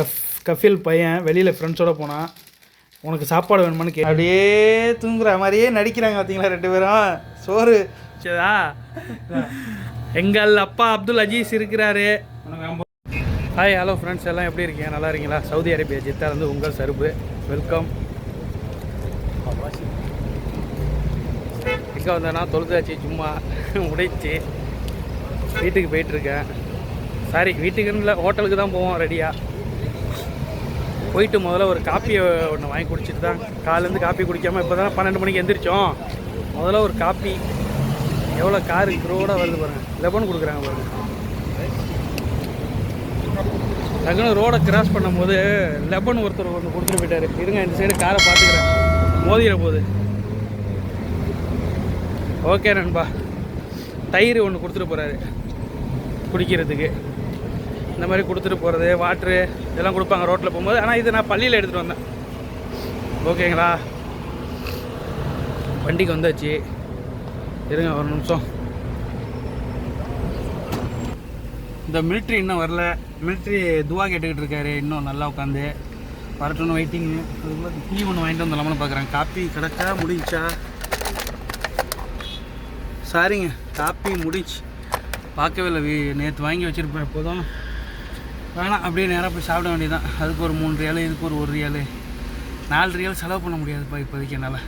Cuff கஃபில் பையன் வெளியில் ஃப்ரெண்ட்ஸோட போனான் உனக்கு சாப்பாடு வேணுமான்னு கே அப்படியே தூங்குற மாதிரியே நடிக்கிறாங்க பார்த்தீங்களா ரெண்டு பேரும். சோறு. சரிதா எங்கள் அப்பா அப்துல் அஜீஸ் இருக்கிறாரு. ஹாய் ஹலோ ஃப்ரெண்ட்ஸ் எல்லாம் எப்படி இருக்கீங்க? நல்லா இருக்கீங்களா? சவுதி அரேபியா ஜித்தா இருந்து உங்கள் சருப்பு. வெல்கம் எங்கே வந்தேன்னா தொழுதாச்சு சும்மா முடிச்சு வீட்டுக்கு போயிட்டுருக்கேன் சாரி வீட்டுக்குன்னு இல்லை ஹோட்டலுக்கு தான் போவோம் ரெடியாக போயிட்டு முதல்ல ஒரு காப்பியை ஒன்று வாங்கி குடிச்சிட்டு தான் காலேருந்து காப்பி குடிக்காமல் இப்போ தான் பன்னெண்டு மணிக்கு எந்திரிச்சோம். முதல்ல ஒரு காப்பி. எவ்வளோ காரு க்ரோடாக வருது பாருங்கள் லெபன் கொடுக்குறாங்க பாருங்கள் டக்குனு ரோடை கிராஸ் பண்ணும்போது லெபன் ஒருத்தர் ஒன்று கொடுத்துட்டு போயிட்டாரு. இருங்க இந்த சைடு காரை பார்த்துக்கிறேன். மோதிர போகுது. ஓகே நண்பா. தயிர் ஒன்று கொடுத்துட்டு போகிறாரு குடிக்கிறதுக்கு. இந்த மாதிரி கொடுத்துட்டு போகிறது வாட்ரு இதெல்லாம் கொடுப்பாங்க ரோட்டில் போகும்போது. ஆனால் இது நான் பள்ளியில் எடுத்துகிட்டு வந்தேன். ஓகேங்களா? வண்டிக்கு வந்தாச்சு. இருங்க ஒரு நிமிஷம். இந்த மிலிட்ரி இன்னும் வரல. மிலிட்ரி துவா கேட்டுக்கிட்டு இருக்காரு. இன்னும் நல்லா உட்காந்து. வரட்டும்னு வெயிட்டிங்கு அதுக்குள்ள டீ ஒன்று வாங்கிட்டு வந்துடலாம்னு பார்க்குறேன் காப்பி கிடச்சா முடிஞ்சா? சாரிங்க காப்பி முடிச்சு பார்க்கவே இல்லை. நேற்று வாங்கி வச்சுருப்பேன். எப்போதும் வேணாம் அப்படியே நேராக போய் சாப்பிட வேண்டியதுதான். அதுக்கு ஒரு மூணு ரியாலு இதுக்கு ஒரு ஒரு ரியாலு நாலு ரியால் செலவு பண்ண முடியாதுப்பா இப்போதைக்கு என்னால்.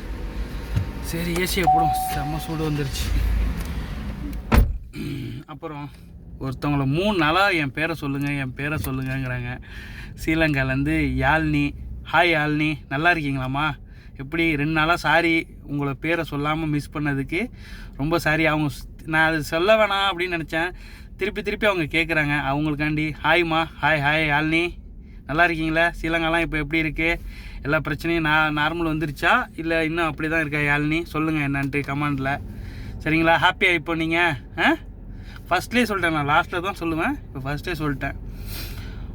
சரி ஏசியை போடும். செம்ம சூடு வந்துருச்சு. அப்புறம் ஒருத்தவங்கள மூணு நாளாக என் பேரை சொல்லுங்கள் என் பேரை சொல்லுங்கங்கிறாங்க. ஸ்ரீலங்காலேருந்து யாழ்னி. ஹாய் யாழ்னி நல்லா இருக்கீங்களாம்மா? எப்படி ரெண்டு நாளாக சாரி உங்களை பேரை சொல்லாமல் மிஸ் பண்ணதுக்கு ரொம்ப சாரி அவங்க நான் அது சொல்ல வேணாம் அப்படின்னு நினச்சேன். திருப்பி திருப்பி அவங்க கேட்குறாங்க அவங்களுக்காண்டி ஹாய்மா ஹாய் ஹாய் யாழ்னி நல்லா இருக்கீங்களா? ஸ்ரீலங்காலாம் இப்போ எப்படி இருக்குது எல்லா பிரச்சனையும் நான் நார்மல் வந்துருச்சா? இல்லை இன்னும் அப்படி தான் இருக்கா யாழ்னி சொல்லுங்கள் என்னான்ட்டு கமாண்டில் சரிங்களா? ஹாப்பியாக இப்போ நீங்கள் ஆ? ஃபஸ்ட்லேயே சொல்லிட்டேன் நான். லாஸ்ட்டில் தான் சொல்லுவேன். இப்போ ஃபஸ்ட்டே சொல்லிட்டேன்.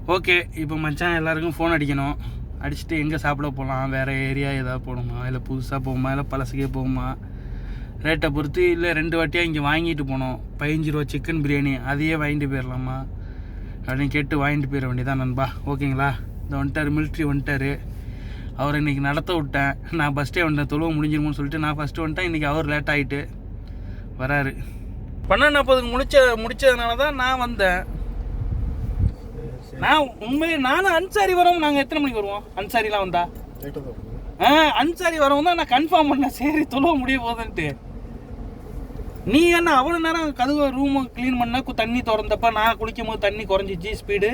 ஓகே இப்போ மச்சான் எல்லாருக்கும் ஃபோன் அடிக்கணும். அடிச்சுட்டு எங்கே சாப்பிட போகலாம் வேறு ஏரியா ஏதாவது போகணுமா? இல்லை புதுசாக போகுமா? இல்லை பழசுக்கே போகுமா? ரேட்டை பொறுத்து இல்லை ரெண்டு வாட்டியாக இங்கே வாங்கிட்டு போனோம். பதினஞ்சு ரூபா சிக்கன் பிரியாணி அதையே வாங்கிட்டு போயிடலாமா அப்படின்னு கேட்டு வாங்கிட்டு போயிட வேண்டியதான் நண்பா. ஓகேங்களா இந்த வந்துட்டார் மிலிட்ரி வந்துட்டார். அவர் இன்றைக்கி நடத்த விட்டேன். நான் ஃபஸ்ட்டே வந்துட்டேன். தொழுவ முடிஞ்சிருமோன்னு சொல்லிட்டு நான் ஃபஸ்ட்டு வந்துட்டேன். இன்றைக்கி அவர் லேட் ஆகிட்டு வராரு. பன்னெண்டு நாற்பதுக்கு முடிச்ச முடித்ததுனால தான் நான் வந்தேன். நான் உண்மையிலே நானும் அன்சாரி வரவும் நாங்கள் எத்தனை மணிக்கு வருவோம்? அன்சாரிலாம் வந்தா? ஆ அன்சாரி வரவும் தான் நான் கன்ஃபார்ம் பண்ணேன். சரி தொழுவ முடிய போகுதுன்ட்டு. நீ என்ன அவ்வளோ நேரம் கதவை ரூமை க்ளீன் பண்ண தண்ணி திறந்தப்ப நான் குளிக்கும் போது தண்ணி குறைஞ்சிச்சு ஸ்பீடு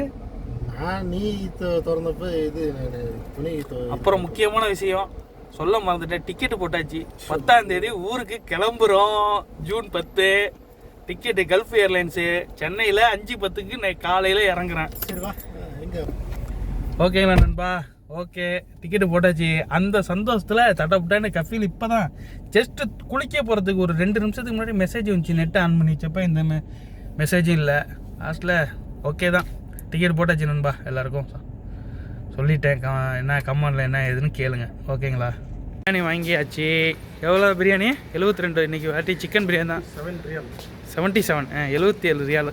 நீ திறந்தப்ப இது துணி அப்புறம் முக்கியமான விஷயம் சொல்ல மறந்துட்டேன். டிக்கெட் போட்டாச்சு. பத்தாம் தேதி ஊருக்கு கிளம்புறோம். ஜூன் பத்து. Ticket gulf airlines. சென்னையில் அஞ்சு பத்துக்கு நான் காலையில் இறங்குறேன். ஓகேங்களா நண்பா? ஓகே. டிக்கெட்டு போட்டாச்சு. அந்த சந்தோஷத்தில் தட்டப்பட்டான்னு கஃபீல் இப்போ தான் ஜஸ்ட்டு குளிக்க போகிறதுக்கு ஒரு ரெண்டு நிமிஷத்துக்கு முன்னாடி மெசேஜ் வந்துச்சு. நெட்டை ஆன் பண்ணி வச்சப்ப இந்த மெசேஜும் இல்லை. லாஸ்ட்டில் ஓகே தான். டிக்கெட் போட்டாச்சு நண்பா எல்லாருக்கும். சொல்லிட்டேன். க என்ன கம்மனில் என்ன ஏதுன்னு கேளுங்க. ஓகேங்களா? பிரியாணி வாங்கியாச்சு. எவ்வளோ பிரியாணி? எழுபத்தி ரெண்டு. இன்றைக்கி வாட்டி சிக்கன் பிரியாணி தான். செவன் ரியல் செவன்ட்டி செவன் எழுபத்தி ஏழு ரியால்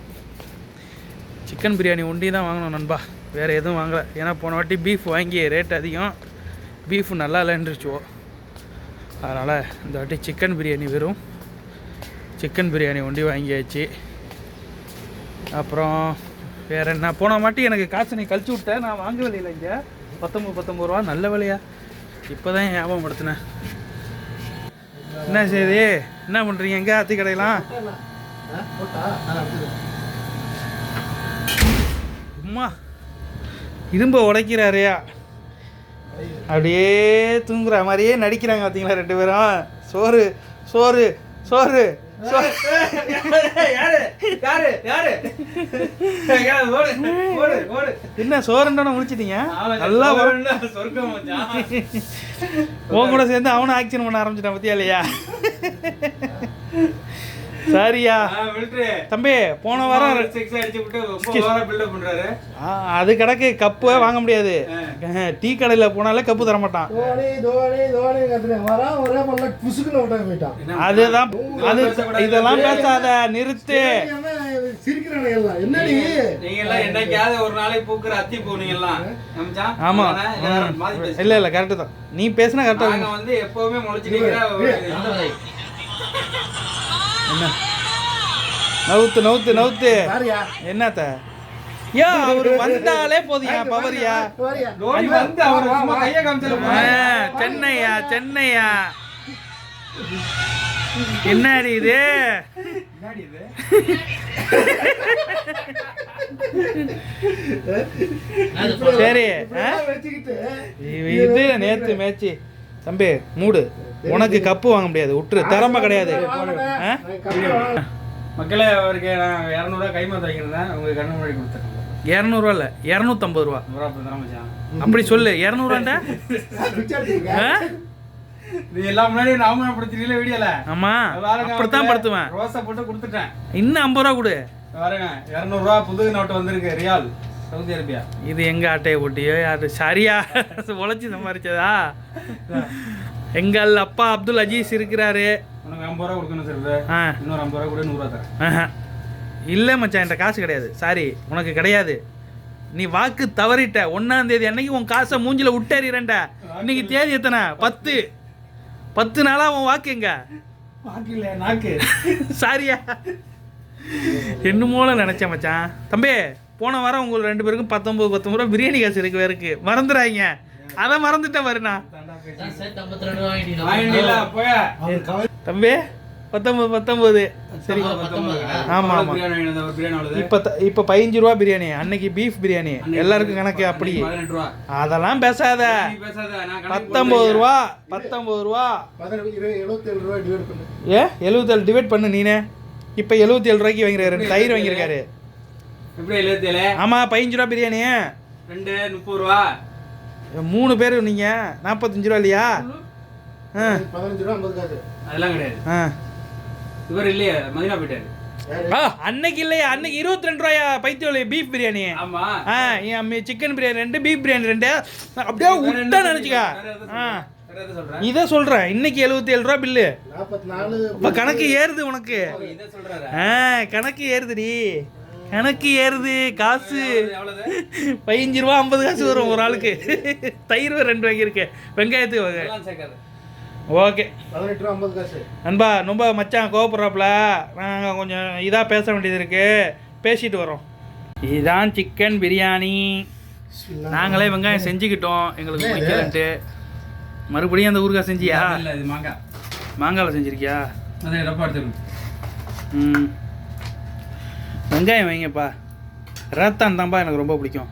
சிக்கன் பிரியாணி ஒண்டி தான் வாங்கணும் நண்பா. வேறு எதுவும் வாங்கலை. ஏன்னா போன வாட்டி பீஃப் வாங்கி ரேட் அதிகம். பீஃப் நல்லா இல்லைன்றுச்சுவோ. அதனால் இந்த வாட்டி சிக்கன் பிரியாணி வெறும். சிக்கன் பிரியாணி ஒண்டி வாங்கியாச்சு. அப்புறம் வேறு என்ன? போன வாட்டி எனக்கு காசு நீ கழிச்சு விட்டேன் நான் வாங்க வேலையில் இங்கே. பத்தொம்பது பத்தொம்பது ரூபா. நல்ல விலையா? இப்போ தான் ஞாபகப்படுத்தினேன். என்ன செய்தி? என்ன பண்ணுறீங்க எங்கே அத்தி கடையெல்லாம்? அம்மா இரும்ப உடைக்கிறாரையா அப்படியே தூங்குற மாதிரியே நடிக்கிறாங்க பார்த்தீங்களா ரெண்டு பேரும். சோறு சோறு சோறு. என்ன சோறுன்னு முடிச்சிட்டீங்க நல்லா உன் கூட சேர்ந்து அவனும் ஆக்ஷன் பண்ண ஆரம்பிச்சிட்டான் பத்தியா இல்லையா? சரியா? தம்பி போன வாரம் அது கிடக்கு கப்பு வாங்க முடியாது. டீ கடையில் போனாலே கப்பு தர மாட்டான். அதுதான் அது இதெல்லாம் பேசாத நிறுத்து. இல்லை இல்லை கரெக்டு தான். நீ பேசுனா கரெக்டாக நாங்க வந்து எப்பவுமே முளைச்சிட்டு இருக்கிற ஒரு இந்த என்ன? நவுத்து நவுத்து நவுத்து. யாரியா? என்னத்த? யா அவர் வந்தாலே போதுயா பவரியா? வாரியா தோனி வந்து அவர் சும்மா கையை சென்னையா சென்னையா? என்னடி இது? சரி இது நேத்து மேட்ச்சு. தம்பி மூடு. உனக்கு கப்பு வாங்க முடியாது. விட்டுரு திறமை கிடையாது. ஆ? மக்களே அவருக்கு நான் இரநூறுவா கைமாத்த வைக்கிறேன். உங்களுக்கு கண்ணு முன்னாடி கொடுத்துருக்கேன் இரநூறுவா இல்லை இரநூத்தம்பது ரூபா. அப்படி சொல்லு. இரநூறுவாண்டா? ஆ? நீ எல்லாம் முன்னாடி அவமானப்படுத்துறீங்களா வீடியோல? ஆமா. அப்படித்தான் படுத்துவேன். ரோஸை போட்டு கொடுத்துட்டேன். இன்னும் ஐம்பது ரூபா கொடு. பாருங்க இரநூறுவா புது நோட்டு வந்திருக்கு ரியால். Saudi Arabia? இது எங்க ஆட்டையை போட்டியோ? அது சரியா? உழைச்சி சம்பாரிச்சதா? எங்கள் அப்பா அப்துல் அஜீஸ் இருக்கிறாரு. உனக்கு ஐம்பது ரூபா கொடுக்கணும் சார் ஆ. இன்னொரு ஐம்பது ரூபா கூட நூறுரூவா தரேன். ஆஹா. இல்லை மச்சான் என்கிட்ட காசு கிடையாது. சாரி உனக்கு கிடையாது. நீ வாக்கு தவறிட்ட. ஒன்னாம் தேதி அன்னைக்கு உன் காசை மூஞ்சில விட்டறிறண்ட இன்னைக்கு தேதி எத்தனை? பத்து. பத்து நாளா உன் வாக்கு எங்க? வாக்கு நாக்கு. சாரியா. என்னமோல நினைச்சேன் மச்சான். தம்பி போன வாரம் உங்களுக்கு ரெண்டு பேருக்கும் பத்தொம்பது பத்தொம்பது ரூபா பிரியாணி காசு இருக்கு இருக்கு மறந்துடாதீங்க அதை மறந்துட்டேன் வருண்ணா தம்பி பத்தொம்பது பத்தொம்பது சரி. ஆமா, ஆமா. பிரியாணி வேணும், ஒரு பிரியாணி அவ்வளவு இப்போ த- இப்போ பதினஞ்சு ரூபா பிரியாணி அன்னைக்கு பீஃப் பிரியாணி. எல்லாருக்கும் கணக்கு அப்படி. அதெல்லாம் பேசாத. நீ பேசாத நான் கணக்கு பத்தொம்பது ரூபா பத்தொம்பது ரூபா. ஏ எழுபத்தேழு டிவைட் பண்ணு நீனே. இப்போ எழுபத்தி ஏழு ரூபாய்க்கு வாங்கிருக்காரு தயிர் வாங்கியிருக்காரு எப்படி எழுபத்தேழு? ஆமாம் பதினஞ்சு ரூபா பிரியாணி. ரெண்டு முப்பது ரூபா. மூணு பேர் நீங்கள் நாற்பத்தஞ்சு ரூபா இல்லையா? ஆ. பதினஞ்சு ரூபா ஐம்பது காசு. அதெல்லாம் கிடையாது. ஆ. இவர் இல்லையே மதினா போயிட்டாரு. ஆ அன்னைக்கு இல்லையா அன்னைக்கு இருபத்தி ரெண்டு ரூபாயா? பைத்தியம் பீஃப் பிரியாணி. ஆமா. ஆ என் சிக்கன் பிரியாணி ரெண்டு பீஃப் பிரியாணி ரெண்டு. அப்படியே விட்டா நினச்சிக்க. ஆ. இதை சொல்கிறேன் இன்னைக்கு எழுபத்தி ஏழு ரூபா பில்லு. இப்போ கணக்கு ஏறுது உனக்கு. ஆ கணக்கு ஏறுதுடி. கணக்கு ஏறுது காசு. பதினஞ்சு ரூபா ஐம்பது காசு வரும் ஒரு ஆளுக்கு. தயிர் ரெண்டு வாங்கியிருக்கேன் வெங்காயத்துக்கு வாங்க ஓகே. பதினெட்டு ரூபா ஐம்பது காசு. நண்பா ரொம்ப மச்சான் கோவப்படுறாப்புல. நாங்கள் கொஞ்சம் இதாக பேச வேண்டியது இருக்கு. பேசிட்டு வரோம். இதுதான் சிக்கன் பிரியாணி நாங்களே வெங்காயம் செஞ்சுக்கிட்டோம். எங்களுக்கு பிடிக்கலன்ட்டு. மறுபடியும் அந்த ஊறுகாய் செஞ்சியா? இல்ல இது மாங்காய். மாங்காயில் செஞ்சிருக்கியா? ம். வெங்காயம் வைங்கப்பா. ரத்தான் தான்ப்பா எனக்கு ரொம்ப பிடிக்கும்?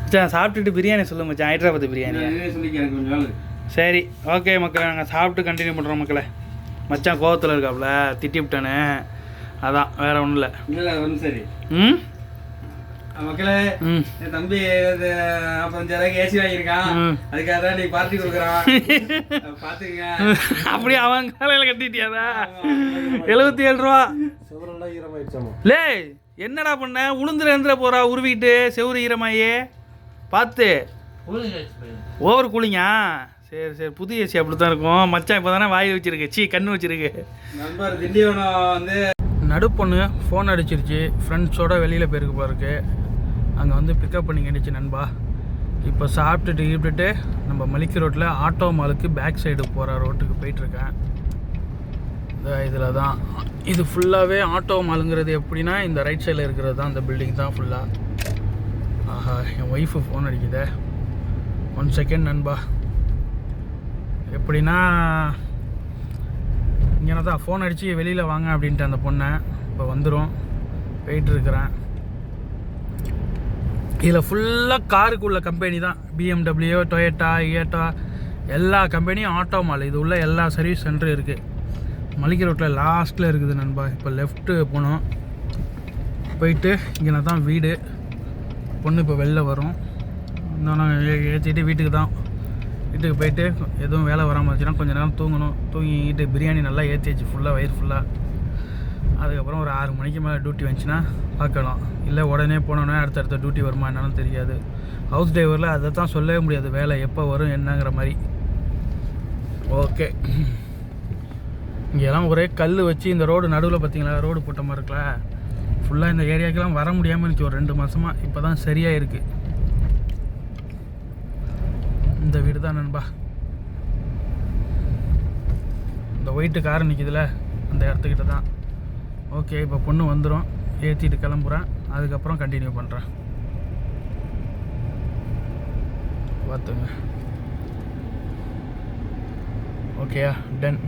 மச்சான் சாப்பிட்டுட்டு பிரியாணி சொல்லு மச்சான் ஹைதராபாத் பிரியாணி. சரி ஓகே மக்களே நாங்கள் சாப்பிட்டு கண்டினியூ பண்ணுறோம் மக்களே. மச்சான் கோவத்தில் இருக்காப்புல திட்டி விட்டானே அதான் வேற ஒன்றும் இல்லை. சரி. ம்? மக்களே என் தம்பி நாற்பத்தஞ்சாயிரம் ஏசி வாங்கியிருக்கான். அதுக்காக தான் நீ பார்ட்டி கொடுக்குறான். பார்த்துக்கங்க. அப்படியே அவன் காலையில் கட்டிட்டியாதா எழுபத்தி ஏழு ரூபா. செவரெல்லாம் ஈரமாயிடுச்சாமா? லே என்னடா பண்ண? உளுந்துல எழுந்துட போறா உருவிட்டு செவுரு ஈரமாயே. பார்த்து. ஓவர் கூலிங்கா சரி சரி புது ஏசி அப்படி தான் இருக்கும். மச்சான் இப்போ தானே வாய் வச்சிருக்கு. சீ கண்ணு வச்சிருக்கு. நண்பர் திண்டிவனம் வந்து நடுப்பொண்ணு ஃபோன் அடிச்சிருச்சு. ஃப்ரெண்ட்ஸோட வெளியில் போயிருக்கு பாருக்கு அங்கே வந்து பிக்கப் பண்ணி கேட்டுச்சு நண்பா. இப்போ சாப்பிட்டுட்டு ஈப்பிட்டுட்டு நம்ம மலிக்கி ரோட்டில் ஆட்டோ மாலுக்கு பேக் சைடு போகிற ரோட்டுக்கு போயிட்டுருக்கேன். இந்த இதில் தான். இது ஃபுல்லாகவே ஆட்டோ மாலுங்கிறது எப்படின்னா இந்த ரைட் சைடில் இருக்கிறது தான் இந்த பில்டிங் தான் ஃபுல்லாக ஆஹா என் ஒய்ஃபு ஃபோன் அடிக்குதே. ஒன் செகண்ட் நண்பா. எப்படின்னா இங்கே தான் ஃபோன் அடித்து வெளியில் வாங்க அப்படின்ட்டு அந்த பொண்ணை இப்போ வந்துடும் போயிட்டுருக்குறேன். இதில் ஃபுல்லாக காருக்குள்ள கம்பெனி தான். பிஎம்டபிள்யூ டொயேட்டா இயட்டா எல்லா கம்பெனியும் ஆட்டோ மால் இது உள்ள எல்லா சர்வீஸ் சென்டரும் இருக்குது மளிகை ரோட்டில் லாஸ்ட்டில் இருக்குது நண்பா. இப்போ லெஃப்ட்டு போனோம். போயிட்டு இங்கே தான் வீடு. பொண்ணு இப்போ வெளில வரும். இன்னும் ஏற்றிட்டு வீட்டுக்கு தான். வீட்டுக்கு போயிட்டு எதுவும் வேலை வராமல் இருந்துச்சுன்னா கொஞ்சம் நேரம் தூங்கணும். தூங்கிக்கிட்டு பிரியாணி நல்லா ஏற்றியாச்சு ஃபுல்லாக வயிறு ஃபுல்லாக அதுக்கப்புறம் ஒரு ஆறு மணிக்கு மேலே டியூட்டி வந்துச்சுன்னா பார்க்கலாம். இல்லை உடனே போனோன்னே அடுத்தடுத்த டியூட்டி வருமா என்னன்னு தெரியாது. ஹவுஸ் டிரைவரில் அதை தான் சொல்லவே முடியாது. வேலை எப்போ வரும் என்னங்கிற மாதிரி. ஓகே இங்கெல்லாம் ஒரே கல் வச்சு இந்த ரோடு நடுவில் பார்த்தீங்களா? ரோடு போட்ட மாதிரி இருக்குல்ல. ஃபுல்லாக இந்த ஏரியாக்கெல்லாம் வர முடியாமல் இருந்துச்சு. ஒரு ரெண்டு மாதமாக இப்போ தான் சரியாக இருக்குது இந்த வீடு தான் நண்பா. இந்த ஒயிட்டு கார் நிற்கிதுல அந்த இடத்துக்கிட்ட தான். ஓகே இப்போ பொண்ணு வந்துடும் ஏற்றிட்டு கிளம்புறேன். அதுக்கப்புறம் கண்டினியூ பண்ணுறேன் பார்த்துங்க. ஓகேயா டென்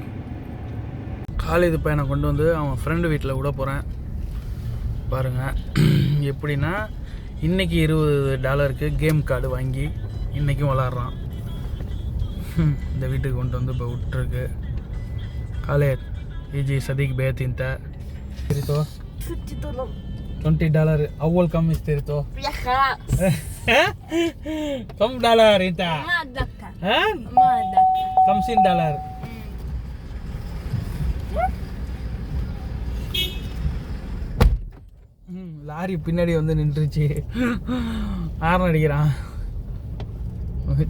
காலேஜ் பையனை கொண்டு வந்து அவன் ஃப்ரெண்டு வீட்டில் விட போகிறேன் பாருங்கள் எப்படின்னா இன்றைக்கி இருபது டாலருக்கு கேம் கார்டு வாங்கி இன்றைக்கும் விளாட்றான். இந்த வீட்டுக்கு கொண்டு வந்து இப்போ விட்டுருக்கு. காலேஜ் இஜி சதீக் பேத்தின்ட்ட ಟ್ವೆಂಟಿ ಡಾಲರ್ ಅವ್ವಲ್ ಕಮ್ಮಿ ಇಸ್ತಿರ್ತು ಕಮ್ ಡಾಲರ್ ಇಂತ ಕಮ್ಸಿನ್ ಡಾಲರ್ லாரி பின்னாடி வந்து நின்றுச்சு. ஆரம் அடிக்கிறான்.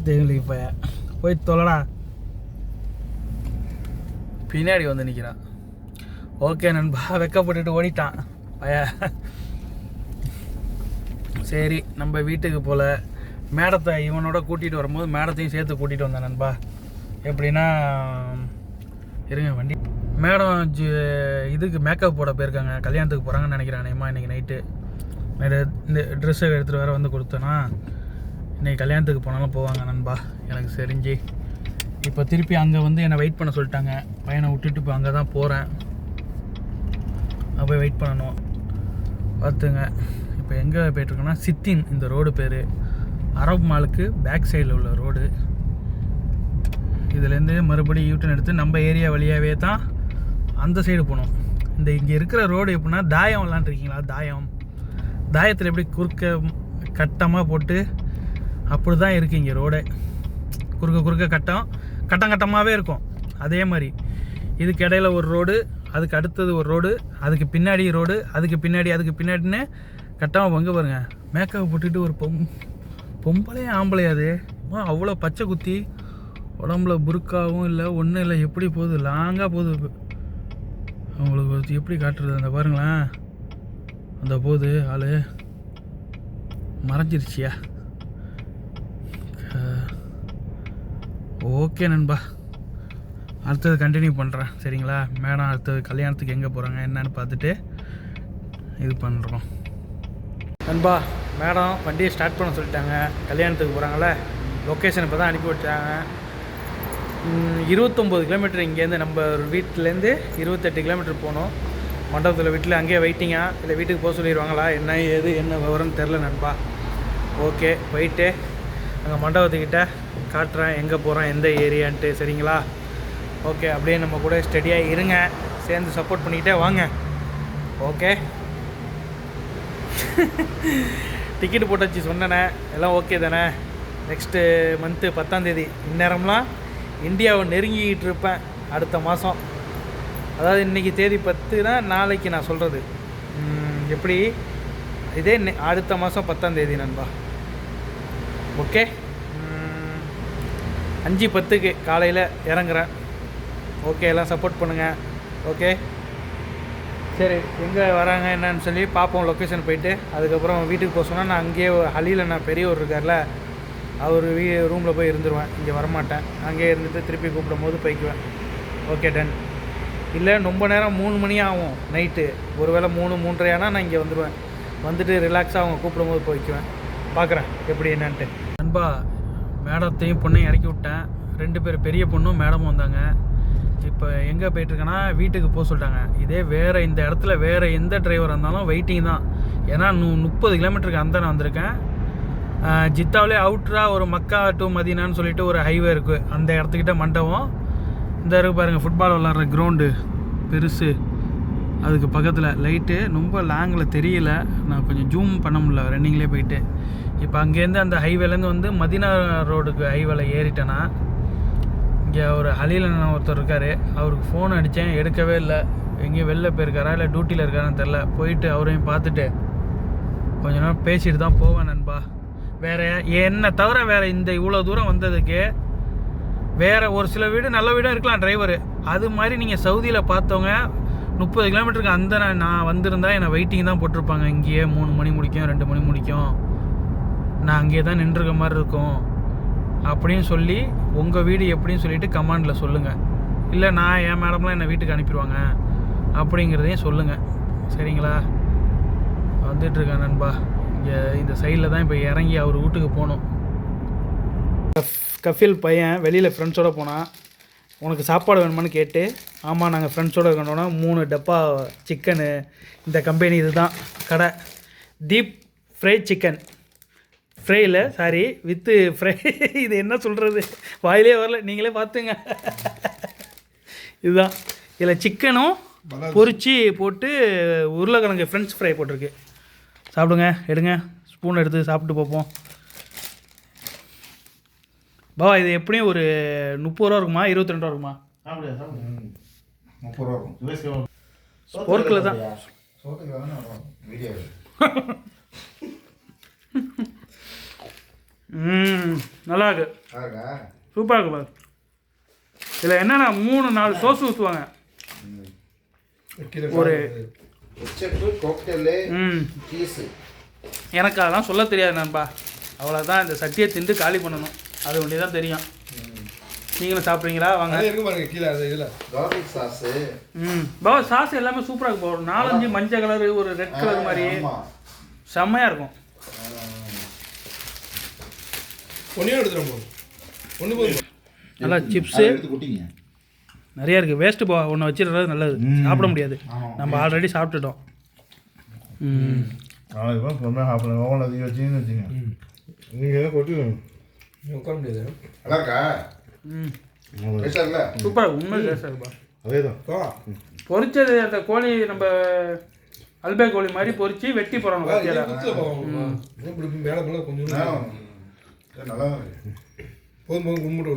தெரியல இப்போ போய். தொலடா. பின்னாடி வந்து நிற்கிறான் ஓகே நண்பா வெக்கப்பட்டுட்டு ஓடிட்டான். பய. சரி நம்ம வீட்டுக்கு போல். மேடத்தை இவனோட கூட்டிகிட்டு வரும்போது மேடத்தையும் சேர்த்து கூட்டிகிட்டு வந்தேன் நண்பா. எப்படின்னா இருங்க வண்டி. மேடம் ஜி- இதுக்கு மேக்கப் போட போயிருக்காங்க. கல்யாணத்துக்கு போகிறாங்கன்னு நினைக்கிறேன் அநேகமாக இன்றைக்கி நைட்டு இந்த ட்ரெஸ்ஸை எடுத்துகிட்டு வேறு வந்து கொடுத்தேன்னா இன்றைக்கி கல்யாணத்துக்கு போனாலும் போவாங்க நண்பா. எனக்கு தெரிஞ்சு. இப்போ திருப்பி அங்கே வந்து என்னை வெயிட் பண்ண சொல்லிட்டாங்க. பையனை விட்டுட்டு இப்போ அங்கே தான் போகிறேன் போய் வெயிட் பண்ணணும். பார்த்துங்க. இப்போ எங்கே போயிட்டுருக்கோன்னா சித்தின் இந்த ரோடு பேர். அரப் மாலுக்கு பேக் சைடில் உள்ள ரோடு. இதுலேருந்து மறுபடியும் யூட்டன் எடுத்து நம்ம ஏரியா வழியாகவே தான் அந்த சைடு போகணும். இந்த இங்கே இருக்கிற ரோடு எப்படின்னா தாயம் விளாண்டுருக்கீங்களா தாயம். தாயத்தில் எப்படி குறுக்க கட்டமாக போட்டு அப்படி தான் இருக்குது இங்கே ரோடே. குறுக்க குறுக்க கட்டம் கட்டம் கட்டமாகவே இருக்கும். அதே மாதிரி இதுக்கு இடையில ஒரு ரோடு அதுக்கு அடுத்தது ஒரு ரோடு அதுக்கு பின்னாடி ரோடு அதுக்கு பின்னாடி அதுக்கு பின்னாடின்னு கட்டாமல் பங்கு பாருங்க. மேக்கப் போட்டுட்டு ஒரு பொம் பொம்பளையே ஆம்பளையா அது. அவ்வளோ பச்சை குத்தி உடம்புல புருக்காவும் இல்லை ஒன்றும் இல்லை. எப்படி போகுது? லாங்காக போகுது அவங்களுக்கு எப்படி காட்டுறது? அந்த பாருங்களேன். அந்த போகுது ஆள் மறைஞ்சிருச்சியா? ஓகே நண்பா. அடுத்தது கண்டினியூ பண்ணுறேன் சரிங்களா? மேடம் அடுத்தது கல்யாணத்துக்கு எங்கே போகிறாங்க என்னன்னு பார்த்துட்டு இது பண்ணுறோம் நண்பா மேடம் வண்டியை ஸ்டார்ட் பண்ண சொல்லிட்டாங்க. கல்யாணத்துக்கு போகிறாங்களே லொக்கேஷன் இப்போ தான் அனுப்பி வச்சாங்க. இருபத்தொம்போது கிலோமீட்டர் இங்கேருந்து நம்ம வீட்டிலேருந்து இருபத்தெட்டு கிலோமீட்டர் போகணும். மண்டபத்தில் வீட்டில் அங்கேயே வெயிட்டிங்கா இல்லை வீட்டுக்கு போக சொல்லிடுவாங்களா? என்ன ஏது என்ன விவரம்னு தெரில நண்பா. ஓகே போயிட்டு அங்கே மண்டபத்துக்கிட்ட காட்டுறேன். எங்கே போகிறோம் எந்த ஏரியான்ட்டு. சரிங்களா? ஓகே அப்படியே நம்ம கூட ஸ்டடியாக இருங்க. சேர்ந்து சப்போர்ட் பண்ணிக்கிட்டே வாங்க. ஓகே டிக்கெட் போட்டாச்சு சொன்னேனே. எல்லாம் ஓகே தானே? நெக்ஸ்ட்டு மந்த்து பத்தாந்தேதி இந்நேரம்லாம் இந்தியாவை நெருங்கிக்கிட்டு இருப்பேன் அடுத்த மாதம் அதாவது இன்றைக்கி தேதி பத்துனா நாளைக்கு நான் சொல்கிறது எப்படி? இதே நெ- அடுத்த மாதம் பத்தாந்தேதி நண்பா. ஓகே அஞ்சு பத்துக்கு காலையில் இறங்குறேன். ஓகே எல்லாம் சப்போர்ட் பண்ணுங்கள் ஓகே சரி எங்கே வராங்க என்னன்னு சொல்லி பார்ப்போம் லொக்கேஷன் போயிட்டு. அதுக்கப்புறம் வீட்டுக்கு போக சொன்னால் நான் அங்கேயே ஹலியில் நான் பெரியவர் இருக்கார்ல அவர் வீ ரூமில் போய் இருந்துருவேன். இங்கே வரமாட்டேன். அங்கேயே இருந்துட்டு திருப்பி கூப்பிடும் போது போய்க்குவேன். ஓகே டன் இல்லை ரொம்ப நேரம் மூணு மணி ஆகும் நைட்டு ஒரு வேளை மூணு மூன்றரை ஆனால் நான் இங்கே வந்துடுவேன் வந்துட்டு ரிலாக்ஸாக அவங்க கூப்பிடும்போது போய்க்குவேன். பார்க்குறேன் எப்படி என்னன்ட்டு. நண்பா மேடத்தையும் பொண்ணையும் இறக்கி விட்டேன். ரெண்டு பேர் பெரிய பொண்ணும் மேடமும் வந்தாங்க. இப்போ எங்கே போயிட்டுருக்கேன்னா வீட்டுக்கு போக சொல்லிட்டாங்க. இதே வேறு இந்த இடத்துல வேறு எந்த டிரைவர் இருந்தாலும் வெயிட்டிங் தான். ஏன்னா நூ முப்பது கிலோமீட்டருக்கு அந்த நான் வந்திருக்கேன். ஜித்தாவிலே அவுட்ராக ஒரு மக்கா டு மதீனான்னு சொல்லிட்டு ஒரு ஹைவே இருக்குது அந்த இடத்துக்கிட்ட மண்டபம். இந்த இருக்கு பாருங்கள் ஃபுட்பால் விளாட்ற கிரவுண்டு பெருசு. அதுக்கு பக்கத்தில் லைட்டு ரொம்ப லாங்கில் தெரியல. நான் கொஞ்சம் ஜூம் பண்ண முடியல. ரன்னிங்லேயே போயிட்டு. இப்போ அங்கேருந்து அந்த ஹைவேலேருந்து வந்து மதினா ரோடுக்கு ஹைவேல ஏறிட்டேன்னா இங்கே ஒரு அலிலன் ஒருத்தர் இருக்கார். அவருக்கு ஃபோன் அடித்தேன் எடுக்கவே இல்லை. எங்கேயும் வெளில போயிருக்காரா இல்லை டியூட்டியில் இருக்காரான்னு தெரில போயிட்டு அவரையும் பார்த்துட்டு கொஞ்ச நேரம் பேசிட்டு தான் போவேன் நண்பா. வேற என்னை தவிர வேற இந்த இவ்வளோ தூரம் வந்ததுக்கு வேற ஒரு சில வீடு நல்ல வீடும் இருக்கலாம் டிரைவரு அது மாதிரி நீங்கள் சவுதியில் பார்த்தவங்க முப்பது கிலோமீட்டருக்கு அந்த நான் நான் வந்திருந்தா என்னை வெயிட்டிங் தான் போட்டிருப்பாங்க. இங்கேயே மூணு மணி முடிக்கும் ரெண்டு மணி முடிக்கும். நான் அங்கேயே தான் நின்றுருக்க மாதிரி இருக்கும். அப்படின்னு சொல்லி உங்கள் வீடு எப்படின்னு சொல்லிட்டு கமாண்டில் சொல்லுங்கள் இல்லை நான் என் மேடம்லாம் என்னை வீட்டுக்கு அனுப்பிடுவாங்க அப்படிங்கிறதையும் சொல்லுங்கள் சரிங்களா? வந்துட்டுருக்கேன் நண்பா. இங்கே இந்த சைடில் தான் இப்போ இறங்கி அவர் வீட்டுக்கு போகணும். கஃபில் பையன் வெளியில் ஃப்ரெண்ட்ஸோடு போனான். உனக்கு சாப்பாடு வேணுமான்னு கேட்டு ஆமாம் நாங்கள் ஃப்ரெண்ட்ஸோடு இருக்கணும்னா மூணு டப்பா சிக்கனு இந்த கம்பெனி இதுதான் கடை. தீப் ஃப்ரை சிக்கன் ஃப்ரையில் சாரி வித்து ஃப்ரை இது என்ன சொல்கிறது வாயிலே வரல. நீங்களே பார்த்துங்க. இதுதான். இதில் சிக்கனும் பொரிச்சு போட்டு உருளைக்கிழங்கு ஃப்ரெஞ்ச் ஃப்ரை போட்டிருக்கு. சாப்பிடுங்க எடுங்க. ஸ்பூன் எடுத்து சாப்பிட்டு பார்ப்போம். பாவா இது எப்படியும் ஒரு முப்பது ரூபா இருக்குமா? இருபத்தி ரெண்டு ரூபா இருக்குமா? முப்பது ரூபா இருக்கும். ஸ்போர்க்கில் தான் சோத்துக்கு தானே வரும் வீடியோ ம் நல்லா இருக்கு சூப்பராக இருக்கு பாரு. இதில் என்னென்னா மூணு நாலு சோஸ் ஊற்றுவாங்க ஒரு எனக்கு அதெல்லாம் சொல்ல தெரியாது நண்பா. அவ்வளோதான் இந்த சட்டியை திண்டு காலி பண்ணணும். அது ஒன்றே தான் தெரியும் நீங்களும் சாப்பிட்றீங்களா? வாங்க. ம். பாவா சாஸ் எல்லாமே சூப்பராக இருக்கும் நாலஞ்சு மஞ்சள் கலரு ஒரு ரெட் கலர் மாதிரி. செம்மையாக இருக்கும். ஒன்றே எடுத்துகிறோம் ஒன்று போதும். நல்லா சிப்ஸு எடுத்து குட்டிங்க. நிறைய இருக்குது வேஸ்ட்டு போ ஒன்று வச்சிடுறது நல்லது. சாப்பிட முடியாது. நம்ம ஆல்ரெடி சாப்பிட்டுட்டோம். ம். ஹாஃப் அன் ஓவன் அதிகம் வச்சிங்கன்னு வச்சுங்க. நீங்கள் தான் கொட்டி உட்கார முடியாது. நல்லா இருக்கா? ம். சூப்பராக உண்மை டேஸ்டாக இருக்குப்பா. அதே தான் பொரிச்சது அந்த கோழி நம்ம அல்பே கோழி மாதிரி பொரிச்சு வெட்டி போகிறாங்க மேலே கொஞ்சம் நல்லா போதும் போதும் கும்பிட்டு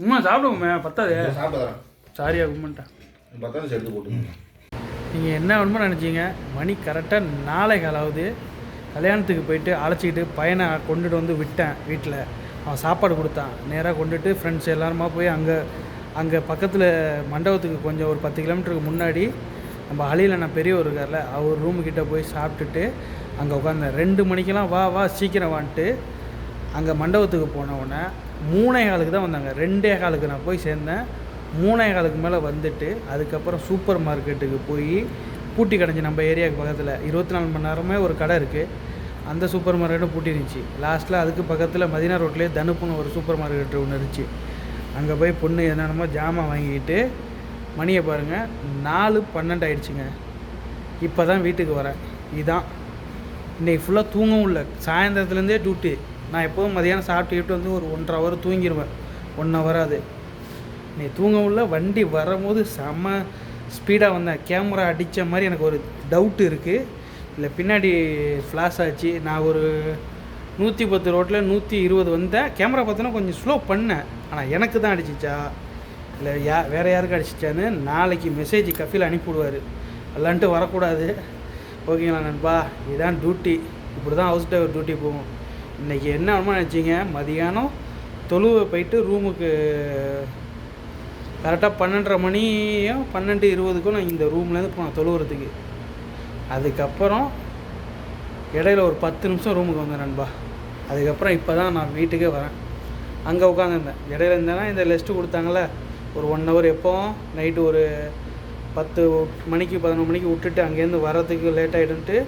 உண்மை சாப்பிடுவோமே பத்தாது. சாப்பிட்டு தரேன். சாரியா கும்பிட்டேன். பத்தாலும் எடுத்து போட்டுங்க நீங்கள் என்ன வேணுமோ நினச்சிங்க மணி கரெக்டாக நாளை காலாவது கல்யாணத்துக்கு போயிட்டு அழைச்சிக்கிட்டு பையனை கொண்டுட்டு வந்து விட்டேன் வீட்டில் அவன் சாப்பாடு கொடுத்தான். நேராக கொண்டுட்டு ஃப்ரெண்ட்ஸ் எல்லாருமா போய் அங்கே அங்கே பக்கத்தில் மண்டபத்துக்கு கொஞ்சம் ஒரு பத்து கிலோமீட்டருக்கு முன்னாடி நம்ம அழியில் நான் பெரியவர் இருக்கார்ல அவர் ரூமுக்கிட்ட போய் சாப்பிட்டுட்டு அங்கே உட்காந்தேன் ரெண்டு மணிக்கெல்லாம் வா வா சீக்கிரம் வான்ட்டு அங்கே மண்டபத்துக்கு போன உடனே மூணே காலுக்கு தான் வந்தாங்க. ரெண்டே காலுக்கு நான் போய் சேர்ந்தேன். மூணே காலுக்கு மேலே வந்துட்டு அதுக்கப்புறம் சூப்பர் மார்க்கெட்டுக்கு போய் பூட்டி கிடஞ்சி நம்ம ஏரியாவுக்கு பக்கத்தில் இருபத்தி நாலு மணி நேரமே ஒரு கடை இருக்குது அந்த சூப்பர் மார்க்கெட்டும் பூட்டி இருந்துச்சு. லாஸ்ட்டில் அதுக்கு பக்கத்தில் மதினா ரோட்லேயே தனுப்புன்னு ஒரு சூப்பர் மார்க்கெட் ஒன்று இருந்துச்சு. அங்கே போய் பொண்ணு என்னென்னமோ ஜாமான் வாங்கிக்கிட்டு மணியை பாருங்கள் நாலு பன்னெண்டு ஆயிடுச்சுங்க. இப்போ தான் வீட்டுக்கு வரேன். இதுதான் இன்றைக்கி ஃபுல்லாக தூங்கவும் இல்லை. சாயந்தரத்துலேருந்தே டியூட்டி நான் எப்போதும் மதியானம் சாப்பிட்டுக்கிட்டு வந்து ஒரு ஒன்றரை ஹவர் தூங்கிடுவேன் ஒன் ஹவர் அது நீ தூங்கவுள்ள வண்டி வரும்போது செம்ம ஸ்பீடாக வந்தேன். கேமரா அடித்த மாதிரி எனக்கு ஒரு டவுட் இருக்குது இல்லை பின்னாடி ஃப்ளாஷ் ஆச்சு. நான் ஒரு நூற்றி பத்து ரோட்டில் நூற்றி இருபது வந்தேன். கேமரா பார்த்தோன்னா கொஞ்சம் ஸ்லோ பண்ணேன். ஆனால் எனக்கு தான் அடிச்சிச்சா? இல்லை யா வேறு யாருக்கு அடிச்சிச்சான்னு நாளைக்கு மெசேஜ் கஃபில் அனுப்பிவிடுவார். அல்லான்ட்டு வரக்கூடாது. ஓகேங்களா நண்பா? இதுதான் டியூட்டி இப்படி தான் ஹவுஸ் டிரைவர் டியூட்டி போகும். இன்றைக்கி என்ன நினச்சிங்க? மதியானம் தொழுவை போயிட்டு ரூமுக்கு கரெக்டாக பன்னெண்டரை மணியும் பன்னெண்டு இருபதுக்கும் நான் இந்த ரூம்லேருந்து போனேன் தொழுவுறதுக்கு. அதுக்கப்புறம் இடையில ஒரு பத்து நிமிஷம் ரூமுக்கு வந்தேன் நண்பா. அதுக்கப்புறம் இப்போ தான் நான் வீட்டுக்கே வரேன். அங்கே உட்காந்துருந்தேன் இடையில இருந்தேன்னா இந்த லெஸ்ட்டு கொடுத்தாங்களே ஒரு ஒன் ஹவர் எப்போ நைட்டு ஒரு பத்து மணிக்கு பதினொரு மணிக்கு விட்டுட்டு அங்கேருந்து வர்றதுக்கு லேட் ஆகிடுன்ட்டு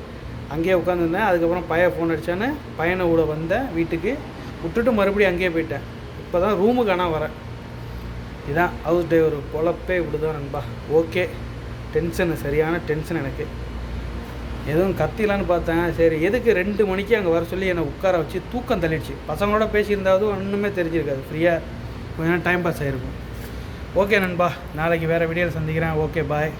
அங்கேயே உட்காந்துருந்தேன். அதுக்கப்புறம் பையன் ஃபோன் அடித்தானே பையனை கூட வந்தேன் வீட்டுக்கு. விட்டுட்டு மறுபடியும் அங்கேயே போயிட்டேன். இப்போ தான் ரூமுக்கு ஆனால் வரேன். இதான் ஹவுஸ் டிரைவர் பொழப்பே இப்படி தான் நண்பா. ஓகே டென்ஷன் சரியான டென்ஷன் எனக்கு. எதுவும் கத்திலான்னு பார்த்தேன். சரி எதுக்கு ரெண்டு மணிக்கு அங்கே வர சொல்லி என்னை உட்கார வச்சு தூக்கம் தள்ளிடுச்சு. பசங்களோட பேசியிருந்தாவது ஒன்றுமே தெரிஞ்சிருக்காது. ஃப்ரீயாக கொஞ்ச நேரம் டைம் பாஸ் ஆகிருக்கும் ஓகே நண்பா நாளைக்கு வேறு வீடியோவில் சந்திக்கிறேன். Okay bye